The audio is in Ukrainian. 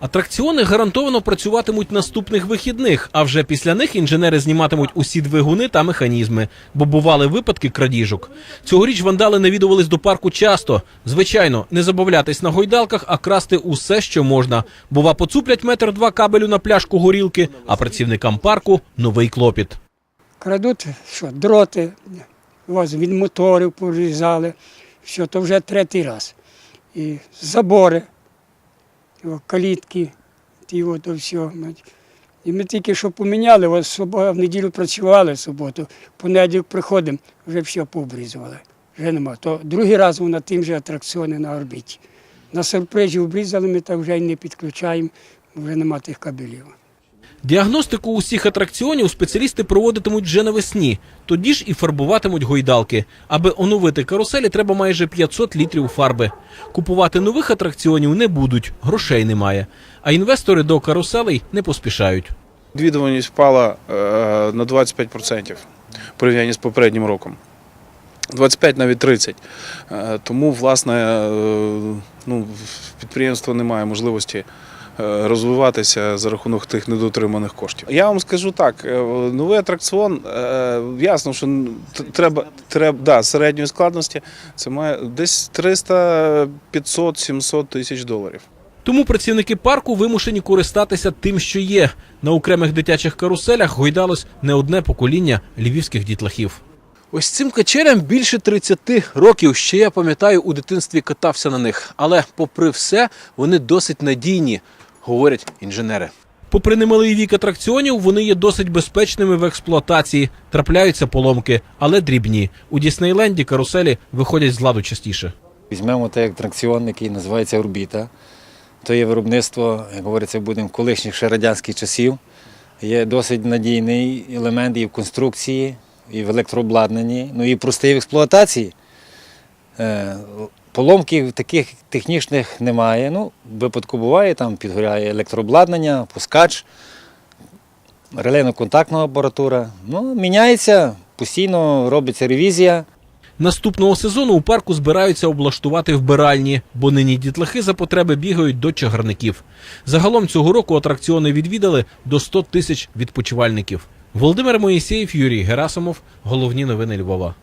Атракціони гарантовано працюватимуть наступних вихідних, а вже після них інженери зніматимуть усі двигуни та механізми, бо бували випадки крадіжок. Цьогоріч вандали навідувались до парку часто. Звичайно, не забавлятись на гойдалках, а красти усе, що можна. Бува, поцуплять метр два кабелю на пляшку горілки, а працівникам парку новий клопіт. Крадуть що, дроти, ось від моторів порізали, все, то вже третій раз. І забори, калітки, ті от все. І ми тільки що поміняли, ось в неділю працювали в суботу, понеділок приходимо, вже все пообрізували. Вже нема. То другий раз вона тим же атракціони на орбіті. На сюрпризі обрізали, ми так вже й не підключаємо, вже нема тих кабелів. Діагностику усіх атракціонів спеціалісти проводитимуть вже навесні. Тоді ж і фарбуватимуть гойдалки. Аби оновити каруселі, треба майже 500 літрів фарби. Купувати нових атракціонів не будуть, грошей немає. А інвестори до каруселей не поспішають. Відвідуваність впала е, на 25% в порівнянні з попереднім роком. 25 навіть 30. Е, Тому, власне, е, ну, в підприємства немає можливості розвиватися за рахунок тих недотриманих коштів. Я вам скажу так: е, новий атракціон, е, ясно, що треба, треба да, середньої складності, це має десь 300, 500, 700 тисяч доларів. Тому працівники парку вимушені користатися тим, що є. На окремих дитячих каруселях гойдалось не одне покоління львівських дітлахів. Ось цим качелям більше 30 років. Ще я пам'ятаю, у дитинстві катався на них. Але, попри все, вони досить надійні, говорять інженери. Попри немалий вік атракціонів, вони є досить безпечними в експлуатації. Трапляються поломки, але дрібні. У Діснейленді каруселі виходять з ладу частіше. Візьмемо той атракціон, який називається Орбіта. То є виробництво, як говориться, будемо колишніх ще радянських часів. Є досить надійний елемент і в конструкції, і в електрообладнанні, ну і простий в експлуатації. Поломків таких технічних немає. Ну, випадку буває, там підгоряє електрообладнання, пускач, релейно-контактна апаратура. Ну, міняється, постійно робиться ревізія. Наступного сезону у парку збираються облаштувати вбиральні, бо нині дітлахи за потреби бігають до чагарників. Загалом цього року атракціони відвідали до 100 тисяч відпочивальників. Володимир Моїсеєв, Юрій Герасимов. Головні новини Львова.